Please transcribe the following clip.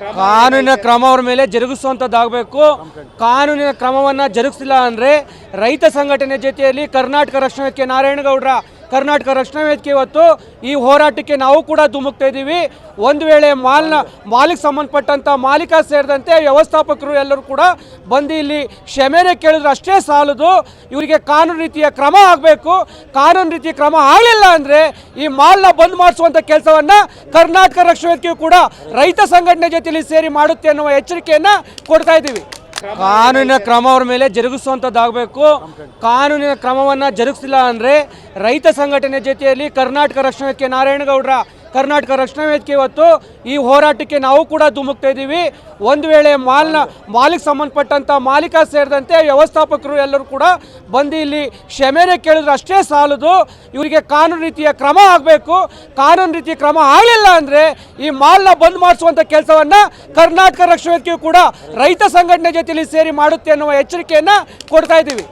ಕಾನೂನಿನ ಕ್ರಮ ಅವ್ರ ಮೇಲೆ ಜರುಗಿಸುವಂಥದ್ದಾಗಬೇಕು. ಕಾನೂನಿನ ಕ್ರಮವನ್ನು ಜರುಗಿಸಿಲ್ಲ ಅಂದರೆ ರೈತ ಸಂಘಟನೆ ಜೊತೆಯಲ್ಲಿ ಕರ್ನಾಟಕ ರಕ್ಷಣಕ್ಕೆ ನಾರಾಯಣಗೌಡರ ಕರ್ನಾಟಕ ರಕ್ಷಣಾ ವೇದಿಕೆ ಇವತ್ತು ಈ ಹೋರಾಟಕ್ಕೆ ನಾವು ಕೂಡ ಧುಮುಕ್ತಾ ಇದ್ದೀವಿ. ಒಂದು ವೇಳೆ ಮಾಲ್ನ ಮಾಲಿಗೆ ಸಂಬಂಧಪಟ್ಟಂಥ ಮಾಲೀಕ ಸೇರಿದಂತೆ ವ್ಯವಸ್ಥಾಪಕರು ಎಲ್ಲರೂ ಕೂಡ ಬಂದು ಇಲ್ಲಿ ಕ್ಷಮೆನೆ ಕೇಳಿದ್ರು, ಅಷ್ಟೇ ಸಾಲದು. ಇವರಿಗೆ ಕಾನೂನು ರೀತಿಯ ಕ್ರಮ ಆಗಬೇಕು. ಕಾನೂನು ರೀತಿಯ ಕ್ರಮ ಆಗಲಿಲ್ಲ ಅಂದರೆ ಈ ಮಾಲ್ನ ಬಂದ್ ಮಾಡಿಸುವಂಥ ಕೆಲಸವನ್ನು ಕರ್ನಾಟಕ ರಕ್ಷಣಾ ವೇದಿಕೆಯು ಕೂಡ ರೈತ ಸಂಘಟನೆ ಜೊತೆಯಲ್ಲಿ ಸೇರಿ ಮಾಡುತ್ತೆ ಅನ್ನುವ ಎಚ್ಚರಿಕೆಯನ್ನು ಕೊಡ್ತಾ ಇದ್ದೀವಿ. ಕಾನೂನಿನ ಕ್ರಮ ಅವರ ಮೇಲೆ ಜರುಗಿಸುವಂಥದ್ದಾಗಬೇಕು. ಕಾನೂನಿನ ಕ್ರಮವನ್ನು ಜರುಗಿಸಿಲ್ಲ ಅಂದರೆ ರೈತ ಸಂಘಟನೆ ಜೊತೆಯಲ್ಲಿ ಕರ್ನಾಟಕ ರಕ್ಷಣಾ ವೇದಿಕೆ ನಾರಾಯಣಗೌಡರ ಕರ್ನಾಟಕ ರಕ್ಷಣಾ ವೇದಿಕೆ ಇವತ್ತು ಈ ಹೋರಾಟಕ್ಕೆ ನಾವು ಕೂಡ ಧುಮುಕ್ತಾ ಇದ್ದೀವಿ. ಒಂದು ವೇಳೆ ಮಾಲ್ನ ಮಾಲಿಗೆ ಸಂಬಂಧಪಟ್ಟಂಥ ಮಾಲೀಕ ಸೇರಿದಂತೆ ವ್ಯವಸ್ಥಾಪಕರು ಎಲ್ಲರೂ ಕೂಡ ಬಂದು ಇಲ್ಲಿ ಕ್ಷಮೆನೆ ಕೇಳಿದ್ರು ಅಷ್ಟೇ ಸಾಲದು. ಇವರಿಗೆ ಕಾನೂನು ರೀತಿಯ ಕ್ರಮ ಆಗಬೇಕು. ಕಾನೂನು ರೀತಿಯ ಕ್ರಮ ಆಗಲಿಲ್ಲ ಅಂದರೆ ಈ ಮಾಲ್ನ ಬಂದ್ ಮಾಡಿಸುವಂಥ ಕೆಲಸವನ್ನು ಕರ್ನಾಟಕ ರಕ್ಷಣಾ ವೇದಿಕೆಯು ಕೂಡ ರೈತ ಸಂಘಟನೆ ಜೊತೆಯಲ್ಲಿ ಸೇರಿ ಮಾಡುತ್ತೆ ಅನ್ನುವ ಎಚ್ಚರಿಕೆಯನ್ನು ಕೊಡ್ತಾ ಇದ್ದೀವಿ.